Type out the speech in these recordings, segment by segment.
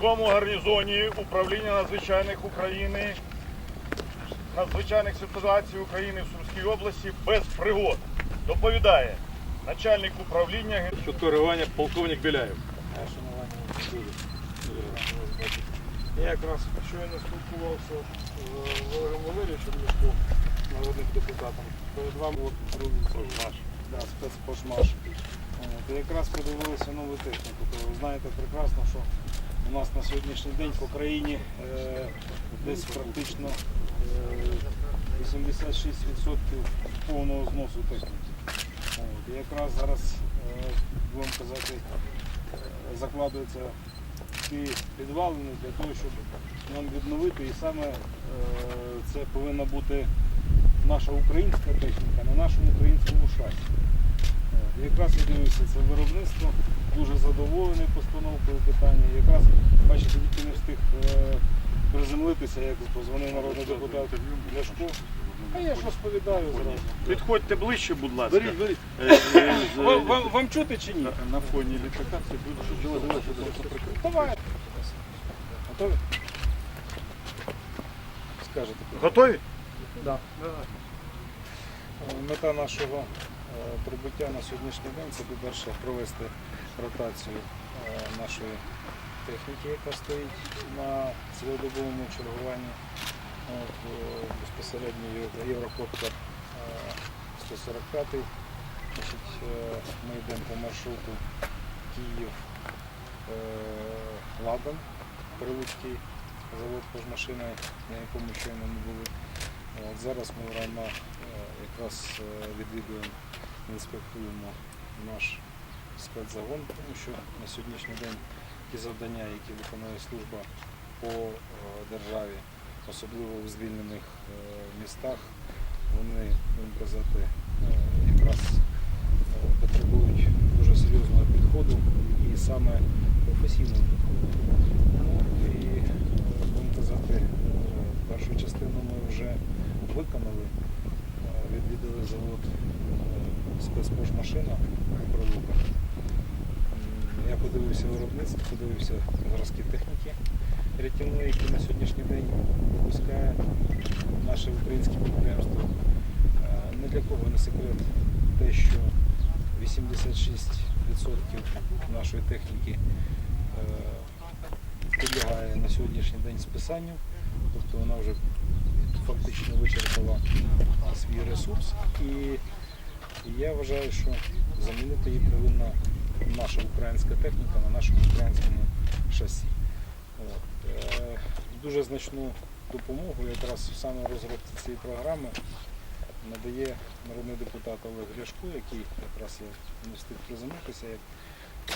міському гарнізоні управління надзвичайних України, надзвичайних ситуацій України в Сумській області без пригод. Доповідає начальник управління реагування полковник Біляєв. Я якраз щойно спілкувався з Олегом Валерійовичем Ляшко, народним депутатом. Перед вами от провівся да, спецпошмаш. От, якраз подивилися нову техніку. То ви знаєте прекрасно, що у нас на сьогоднішній день по країні е, десь практично е, 86% повного зносу техніки. От, і якраз зараз, е, будемо казати, е, закладується ці підвалини для того, щоб нам відновити. І саме е, це повинна бути наша українська техніка на нашому українському шасі. Е, Якраз я дивився це виробництво, дуже задоволений постановкою питання. Якраз, бачите, тільки не встиг е, приземлитися, як позвонив народний депутат Ляшко. А я ж розповідаю зразу. Підходьте ближче, будь ласка. Беріть, беріть. Вам, вам, вам чути чи ні? На фоні літака це буде Давай. Готові? Скажете. Готові? Да. Мета нашого е, прибуття на сьогоднішній день це, по-перше, провести ротацію е, нашої техніки, яка стоїть на цілодобовому чергуванні. От, е, безпосередньо Єврокоптер е, 145. Значить, е, ми йдемо по маршруту Київ, е, Ладан, Прилуцький завод пожмашини, на якому щойно ми були. От, зараз ми в е, якраз е, відвідуємо, інспектуємо наш спецзагон, тому що на сьогоднішній день ті завдання, які виконує служба по е, державі, особливо в звільнених е, містах, вони, будемо казати, якраз потребують дуже серйозного підходу і саме професійного підходу. Ну, і е, будемо казати, е, першу частину ми вже виконали, Е, відвідали завод е, спецпожмашина Пролука. Я подивився виробництво, подивився зразки техніки рятівної, які на сьогоднішній день випускає наше українське підприємство. Е, Ні для кого не секрет те, що 86% нашої техніки е, підлягає на сьогоднішній день списанню, тобто вона вже фактично вичерпала свій ресурс. І я вважаю, що замінити її повинна наша українська техніка на нашому українському шасі. От. Е, Дуже значну допомогу якраз саме розробці цієї програми надає народний депутат Олег Ляшко, який якраз я не встиг приземлитися, як е,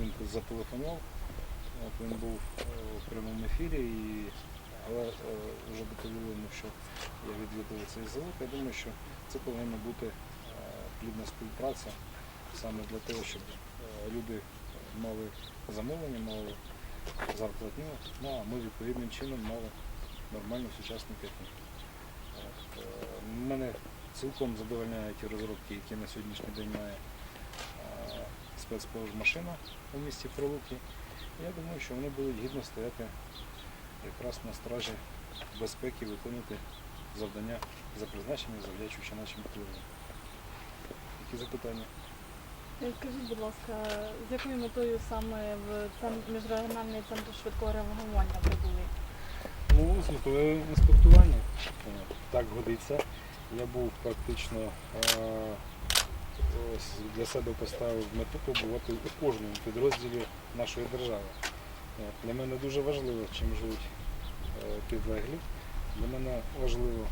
він зателефонував. Він був е, в прямому ефірі, і, але е, вже доповіли що я відвідав цей завод. Я думаю, що це повинна бути е, плідна співпраця саме для того, щоб е, люди мали замовлення, мали зарплатню, ну а ми відповідним чином мали нормальну сучасну техніку. Мене цілком задовольняють ті розробки, які на сьогоднішній день має спецпожмашина у місті Прилуки. Я думаю, що вони будуть гідно стояти якраз на стражі безпеки, виконувати завдання за призначенням, завдячуючи нашим впливам. Які запитання? Е, Скажіть, будь ласка, з якою метою саме в центр, міжрегіональний центр швидкого реагування прибули? Ну, з метою інспектування. Е, Так годиться. Я був практично е, для себе поставив мету побувати у кожному підрозділі нашої держави. Е, Для мене дуже важливо, чим живуть е, підлеглі. Для мене важливо,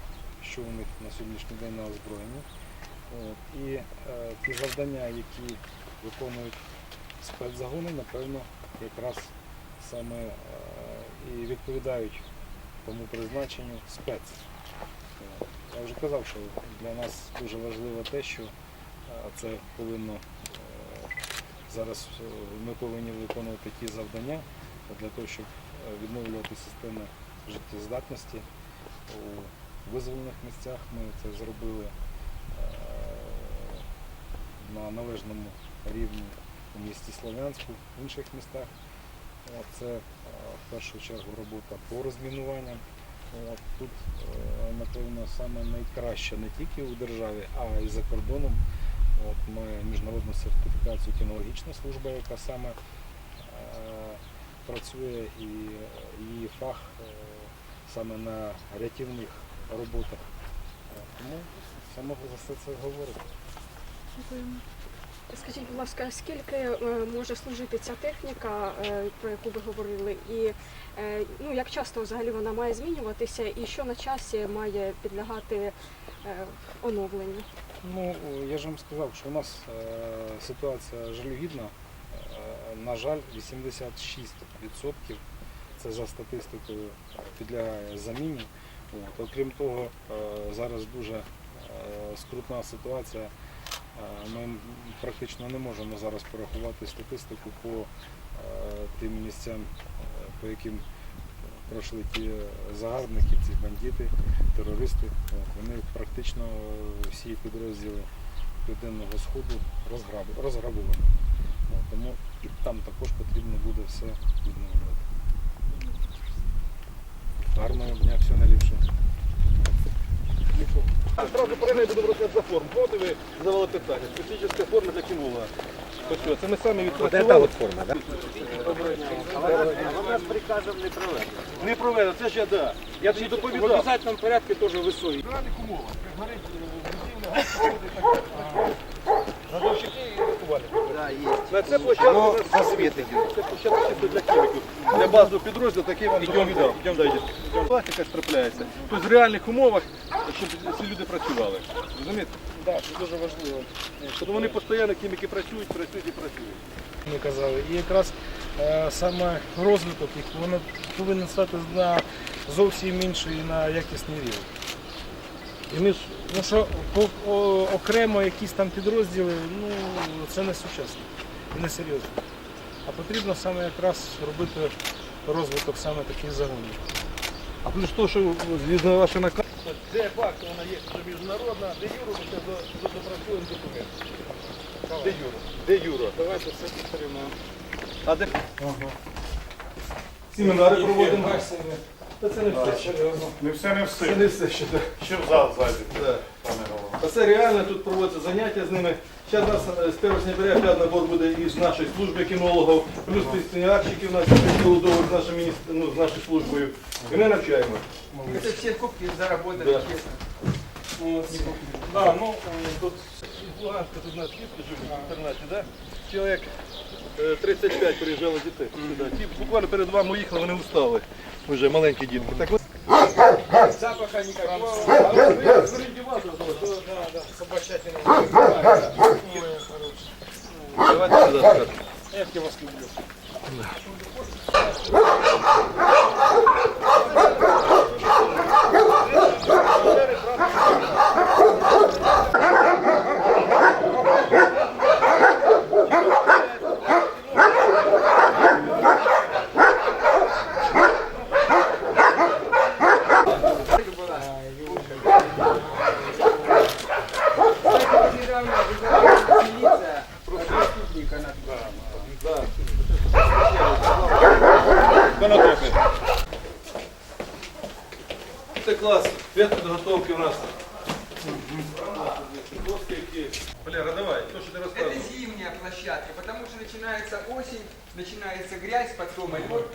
що у них на сьогоднішній день на озброєнні. І е, ті завдання, які виконують спецзагони, напевно, якраз саме е, і відповідають тому призначенню спец. Е, Я вже казав, що для нас дуже важливо те, що е, це повинно е, зараз е, ми повинні виконувати ті завдання для того, щоб е, відновлювати системи життєздатності у визволених місцях. Ми це зробили е, на належному рівні у місті Слов'янську, в інших містах. Це е, в першу чергу робота по розмінуванням. Тут, напевно, саме найкраще не тільки у державі, а й за кордоном. От, має міжнародну сертифікацію кінологічна служба, яка саме працює і е, її фах е, саме на рятівних роботах. От, Тому саме за все це говорить. Дякуємо. Скажіть, будь ласка, скільки е, може служити ця техніка, е, про яку ви говорили, і е, ну, як часто взагалі вона має змінюватися, і що на часі має підлягати е, оновленню? Ну, я ж вам сказав, що у нас е, ситуація жалюгідна. На жаль, 86% це за статистикою підлягає заміні. От. Окрім того, е, зараз дуже е, скрутна ситуація. Е, Ми практично не можемо зараз порахувати статистику по тим місцям, по яким пройшли ті загарбники, ці бандити, терористи. Вони практично всі підрозділи Південного Сходу розграб- розграбовані. Тому і там також потрібно буде все відновлювати. Гарного дня, всього найліпшого. Зразу перейдемо будемо розглядати за форм. От ви задавали питання. Специфічна форма для. Ось Це ми самі відпрацювали. форма, так? Вона з приказом не проведена. Не проведено, це ж я да. Я тобі В доповідав. обов'язковому порядку теж висові. В умовах, як горить газ і так далі. І рятувальники. На це площадка у нас це площадка чисто для хіміків. Для базового підрозділу такий вам доповідав. Пластика ж трапляється. Тобто в реальних умовах, щоб ці люди працювали. Розумієте? Так, це дуже важливо. Тобто вони постійно хіміки працюють, працюють і працюють. Ми казали. І якраз е, саме розвиток їх воно повинен стати на зовсім інший на якісний рівень. І ми ж, ну що по- о- окремо якісь там підрозділи, ну це не сучасно і не серйозно. А потрібно саме якраз робити розвиток саме таких загонів. А плюс то, що звісно ваша наказ. Де факт, вона є що міжнародна, де юру ми зараз допрацюємо документи. Де юра? Де юра? Давайте все підтримуємо. А де семінари проводимо? Та це не все. ще. Не все не Це не все ще. так. Ще в зал зайдете, пане голово. А це реально тут проводяться заняття з ними. Зараз нас е, з 1 сентября опять набор буде із нашої служби кінологів, плюс пенсіонерчики у нас прийшли з нашою міністр... ну, з нашою службою. І ми навчаємо. Это все кубки заработали Да. честно. Да, ну е, тут Луганська тут на скидки живуть в інтернаті, да? Чоловік е, 35 приїжджало дітей сюди. Ті буквально перед вами уїхали, вони устали. Вже маленькі дітки. Так Запаха никакого. давайте сюди. я вас люблю. Валера, давай, то, что ты рассказывал. Это зимняя площадка, потому что начинается осень, начинается грязь, потом лед,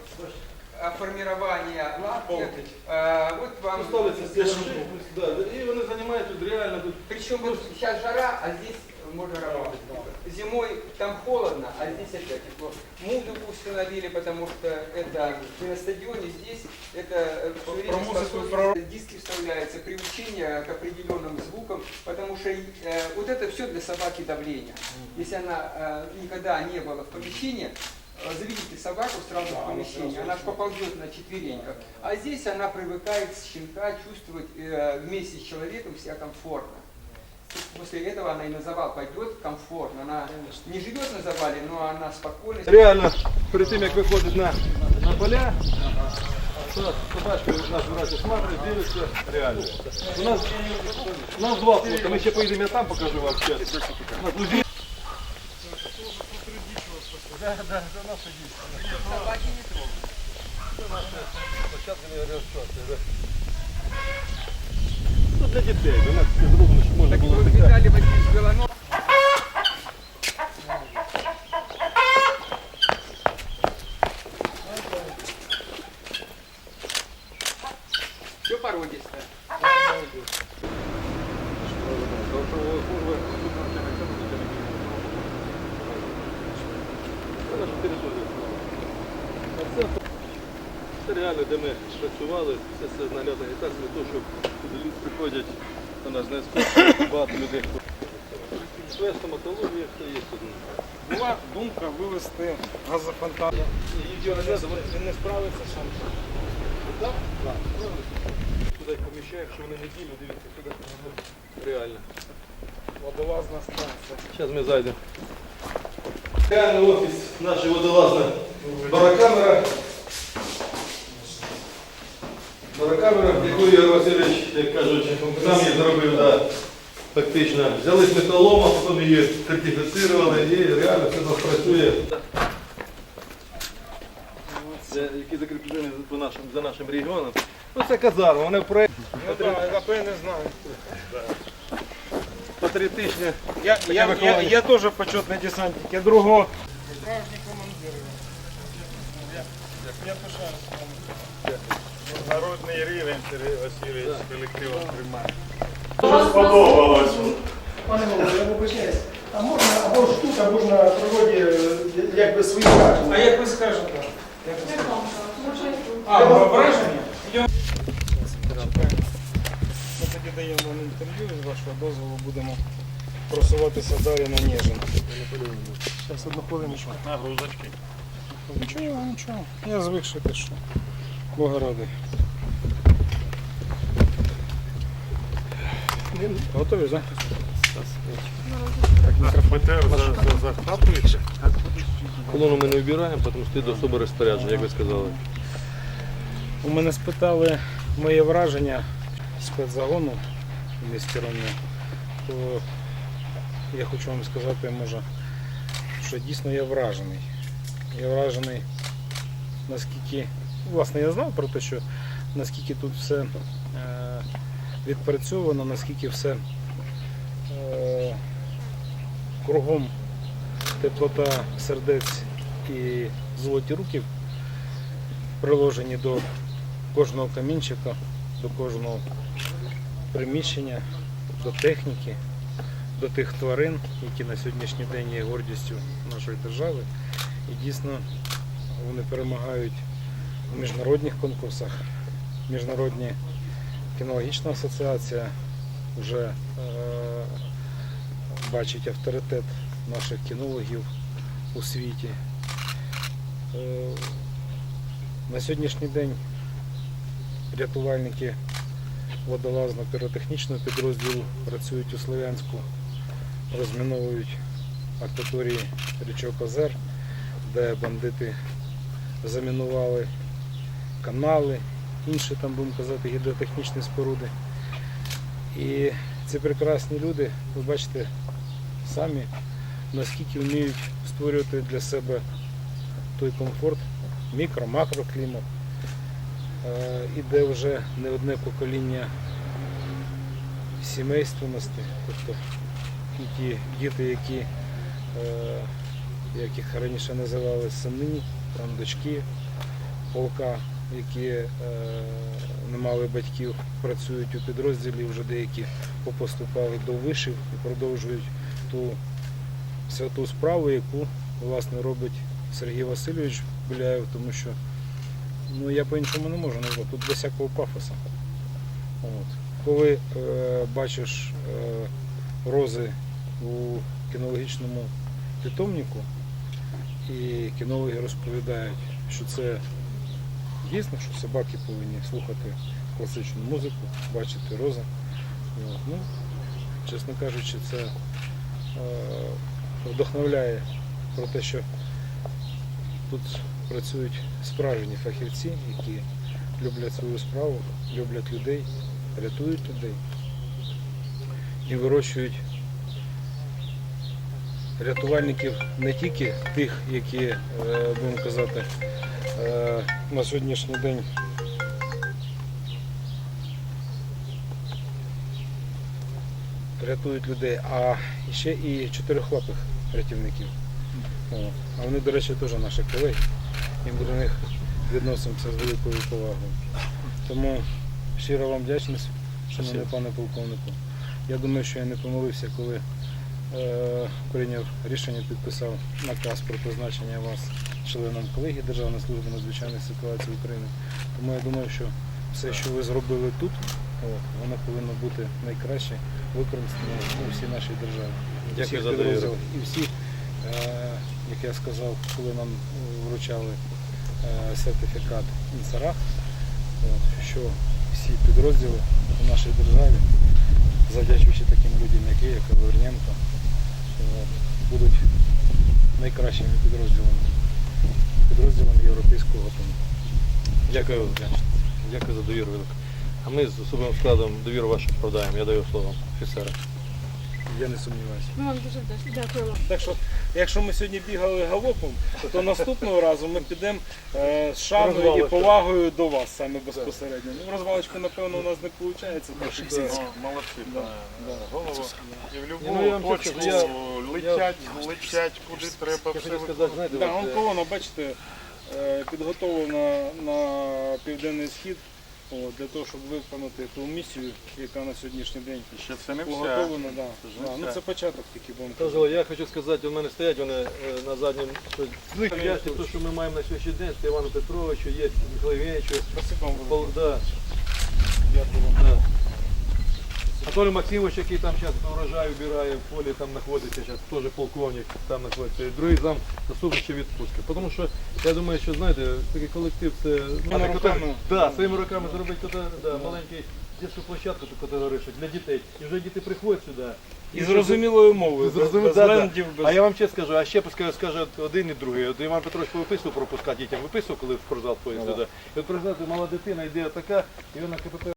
формирование лапки. А, Вот вам... Ставится, да, и вони займаються тут реально тут. Причем вот сейчас жара, а здесь можно работать. Зимой там холодно, а здесь опять тепло. Музыку установили, потому что это и на стадионе здесь это всё время способствует- диски вставляются, приучение к определенным звукам, потому что э, вот это все для собаки давление. Если она э, никогда не была в помещении, э, заведите собаку сразу в помещение, она ж поползет на четвереньках. А здесь она привыкает с щенка чувствовать э, вместе с человеком себя комфортно. После этого она и на завал пойдет комфортно. Она не живет на завале, но она спокойно. Реально, перед тим як виходить на, на поля, то собачки наш братець смотрить, дивиться, реально. У нас, у нас два фото, ми ще поїдемо, я там покажу вам ще. У нас тут Собаки не трогают. Спочатку не розчати. Ну, для дітей, вона зроблено, що можна Так було вы таке. Виталий Васильевич Белоног. Все породистое. Це наша територія. А це, це реально, де ми працювали, це все наглядна агітація для того, щоб сюди люди приходять до нас на екскурсію, багато людей. Своя стоматологія, все є тут. Була думка вивести газофонтан. Він не справиться сам. Так? Так. Туди їх поміщаємо, якщо вони неділю, дивіться, туди реально. Водолазна станція. Зараз ми зайдемо. Реальний офіс нашої водолазна барокамера. Барокамера, яку Ігор Васильович, як кажуть, сам її зробив, да, фактично. Взяли з металома, потім її сертифіцировали і реально все нас працює. Які закріплені за нашим, за нашим регіоном. Ну це казарма, вони в проєкті Ну так, АП не знаю. патріотичні. Я, я, я, я теж почетний десантник, я другого. Справжній командир. Я, я пишаюся. Народний рівень Сергій Васильович колективом приймає. Дуже сподобалось. Пане Голово, я вибачаюсь. А можна або ж тут, або ж на природі е, якби свої враження? А як ви скажете? Як ви скажете? А, враження? Ми тоді даємо вам інтерв'ю з вашого дозволу, будемо просуватися далі на Ніжин. Зараз одну хвилиночку. Нагрузочки. Нічого, нічого. Я звик, що ти що. Бога радий. Готові, так? ПТР захоплюється. Колону ми не вбираємо, тому що це до особи розпорядження, як ви сказали. У мене спитали моє враження спецзагону в місті Ромні, то я хочу вам сказати, може, що дійсно я вражений. Я вражений, наскільки, власне, я знав про те, що наскільки тут все е, відпрацьовано, наскільки все е, кругом теплота сердець і золоті руки приложені до кожного камінчика, до кожного приміщення, до техніки, до тих тварин, які на сьогоднішній день є гордістю нашої держави. І дійсно вони перемагають у міжнародних конкурсах. Міжнародна кінологічна асоціація вже е, бачить авторитет наших кінологів у світі. Е, на сьогоднішній день рятувальники водолазно-піротехнічного підрозділу працюють у Слов'янську, розміновують акваторії річок Озер, де бандити замінували канали, інші там, будемо казати, гідротехнічні споруди. І ці прекрасні люди, ви бачите самі, наскільки вміють створювати для себе той комфорт, мікро-макроклімат, е, і де вже не одне покоління сімейственності, тобто і ті діти, які, е, як їх раніше називали сини, там дочки полка, які е, не мали батьків, працюють у підрозділі, вже деякі попоступали до вишів і продовжують ту святу справу, яку власне робить Сергій Васильович Біляєв, тому що ну, я по-іншому не можу назвати, тут без всякого пафоса. От. Коли е, бачиш е, рози у кінологічному питомнику, і кінологи розповідають, що це дійсно, що собаки повинні слухати класичну музику, бачити рози. Ну, чесно кажучи, це е, вдохновляє про те, що тут працюють справжні фахівці, які люблять свою справу, люблять людей, рятують людей і вирощують рятувальників не тільки тих, які, е, будемо казати, е, на сьогоднішній день рятують людей, а ще і чотирихлапих рятівників. А вони, до речі, теж наші колеги. І ми до них відносимося з великою повагою. Тому щиро вам вдячність, шановний пане полковнику. Я думаю, що я не помилився, коли прийняв рішення, підписав наказ про призначення вас членом колегії Державної служби надзвичайних ситуацій України. Тому я думаю, що все, що ви зробили тут, воно повинно бути найкраще використано у всій нашій державі. Всіх за довіру. І всі, е, як я сказав, коли нам е, вручали е, сертифікат Інсарах, що всі підрозділи у нашій державі, завдячуючи таким людям, як я, як Лавріненко, от, будуть найкращими підрозділами, підрозділами європейського ГАТУ. Дякую. Дякую за довіру. А ми з особовим складом довіру вашу продаємо. Я даю слово офіцера. Я не сумніваюся. Ми вам дуже вдячні. Дякуємо. Так що, якщо ми сьогодні бігали галопом, то наступного разу ми підемо е, з шаною і повагою до вас саме безпосередньо. Ну, розвалочку, напевно, у нас не виходить. О, молодці, да. голову. І в ну, я вам любу чесно, точку я- летять, летять, куди треба. Я все хотів сказати, знаєте, Да, от, он е, колона, бачите, е, підготовлена на південний схід о, для того, щоб виконати ту місію, яка на сьогоднішній день Ще це не все. поготовлена. Да. Це ж Да, ну, все. це початок тільки бомби. Кажу, я хочу сказати, у мене стоять вони е, на задньому вдячні, те, що ми маємо на сьогоднішній день, це Івану Петровичу, є Михайловичу. Спасибо вам Пол- да, Дякую вам. да. Анатолій Максимович, який там зараз урожай вбирає, в полі там знаходиться, зараз теж полковник там знаходиться. І другий зам заступнича відпустки. Тому що я думаю, що знаєте, такий колектив це Своїми руками. Да, своїми руками зробити туди, да, маленький дитячу площадку теоретичну для дітей. І вже діти приходять сюди. І зрозумілою мовою, Зрозуміло, без да, да. без... А я вам чесно скажу, а ще пускай скаже один і другий. От Іван Петрович повиписував пропускати дітям, виписував, коли в спортзал ходить Ну, сюди. І от приходить мала дитина, йде така, і вона КПП